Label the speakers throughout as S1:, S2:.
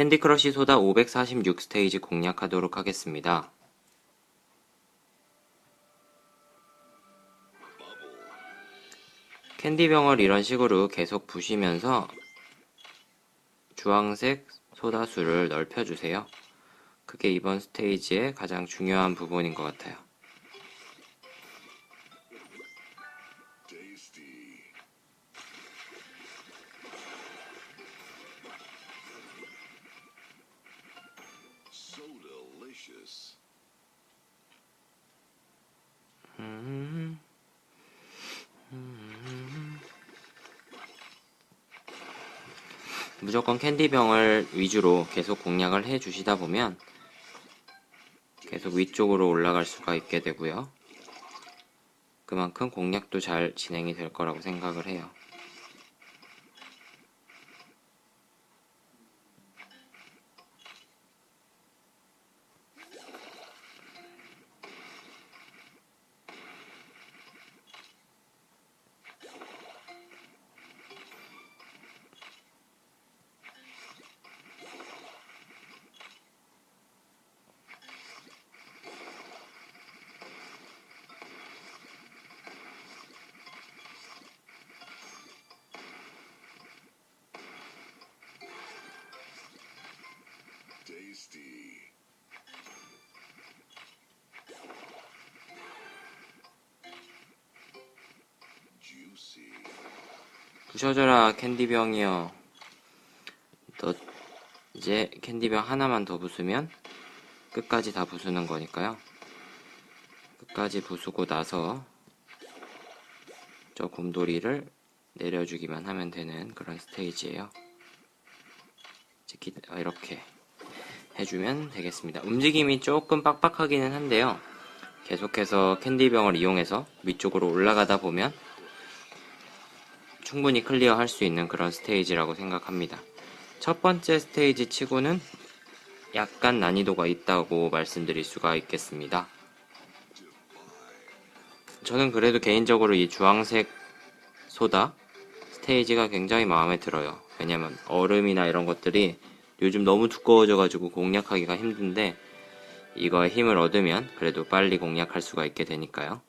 S1: 캔디 크러쉬 소다 546 스테이지 공략하도록 하겠습니다. 캔디병을 이런 식으로 계속 부시면서 주황색 소다수를 넓혀주세요. 그게 이번 스테이지의 가장 중요한 부분인 것 같아요. 음, 음. 무조건 캔디병을 위주로 계속 공략을 해 주시다 보면 계속 위쪽으로 올라갈 수가 있게 되고요. 그만큼 공략도 잘 진행이 될 거라고 생각을 해요. 부셔져라 캔디병이여. 너 이제 캔디병 하나만 더 부수면 끝까지 다 부수는 거니까요. 끝까지 부수고 나서 저 곰돌이를 내려주기만 하면 되는 그런 스테이지예요. 어, 이렇게 해주면 되겠습니다. 움직임이 조금 빡빡하기는 한데요. 계속해서 캔디병을 이용해서 위쪽으로 올라가다 보면 충분히 클리어 할 수 있는 그런 스테이지라고 생각합니다. 첫 번째 스테이지 치고는 약간 난이도가 있다고 말씀드릴 수가 있겠습니다. 저는 그래도 개인적으로 이 주황색 소다 스테이지가 굉장히 마음에 들어요. 왜냐면 얼음이나 이런 것들이 요즘 너무 두꺼워져가지고 공략하기가 힘든데 이거에 힘을 얻으면 그래도 빨리 공략할 수가 있게 되니까요.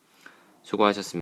S1: 수고하셨습니다.